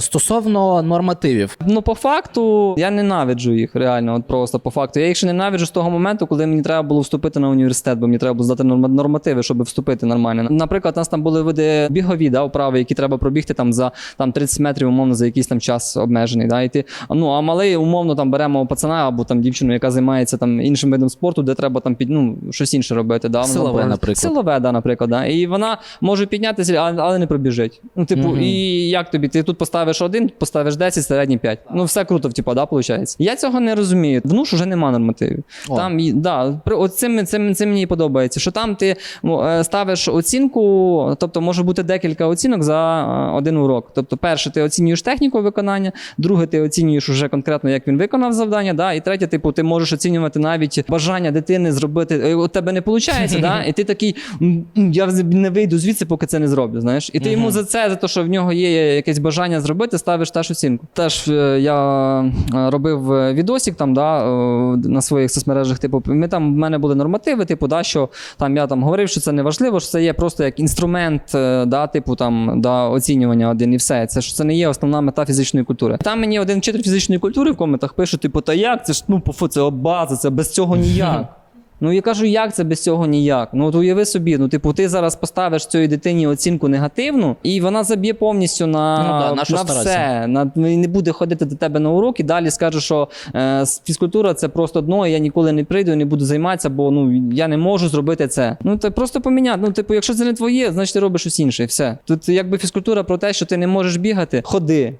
Стосовно нормативів, Ну, по факту, я ненавиджу їх реально. От просто по факту. Я їх ще ненавиджу з того моменту, коли мені треба було вступити на університет, бо мені треба було здати нормативи, щоб вступити нормально. Наприклад, у нас там були види бігові, да, вправи, які треба пробігти там за там 30 метрів, умовно, за якийсь там час обмежений. Да, і ти, ну, а малий, умовно, там беремо пацана або там дівчину, яка займається там іншим видом спорту, де треба там під ну, щось інше робити. Да, Силове, наприклад. Силове, да, наприклад. Да. І вона може піднятися, але не пробіжить. Ну, типу, Мгм. і як тобі? Ти тут поставиш один, поставиш 10, середній 5. Ну, все круто, типу, да, виходить. Я цього не розумію. В НУШ вже нема нормативів. О. Там, да, от цим, цим, цим мені подобається, що там ти е, ставиш оцінку, тобто може бути декілька оцінок за е, один урок. Тобто, перше, ти оцінюєш техніку виконання, друге, ти оцінюєш уже конкретно, як він виконав завдання. Да, і третє, типу, ти можеш оцінювати навіть бажання дитини зробити. е, У тебе не виходить, да, і ти такий, «М, м, я не вийду звідси, поки це не зроблю. Знаєш, і ти йому за це, за те, що в нього є якесь бажання зробити, ставиш теж оцінку. Теж е, я е, робив е, відосик там, да, на своїх соцмережах. Типу, ми там в мене були нормативи, типу, да, що там я там говорив, що це не важливо, що це є просто як інструмент, да, типу там да, оцінювання один і все. Це що це не є основна мета фізичної культури. Там мені один вчитель фізичної культури в коментах пише: типу, та як? Це ж ну пофу, це база, це без цього ніяк. Ну я кажу, як це без цього ніяк? Ну от уяви собі, ну типу, ти зараз поставиш цій дитині оцінку негативну, і вона заб'є повністю на, Ну да, на на все. На, ну, не буде ходити до тебе на урок, і далі скаже, що е, фізкультура це просто дно, і я ніколи не прийду і не буду займатися, бо ну я не можу зробити це. Ну це просто поміняти. Ну, типу, якщо це не твоє, значить ти робиш щось інше. Все. Тут якби фізкультура про те, що ти не можеш бігати, ходи.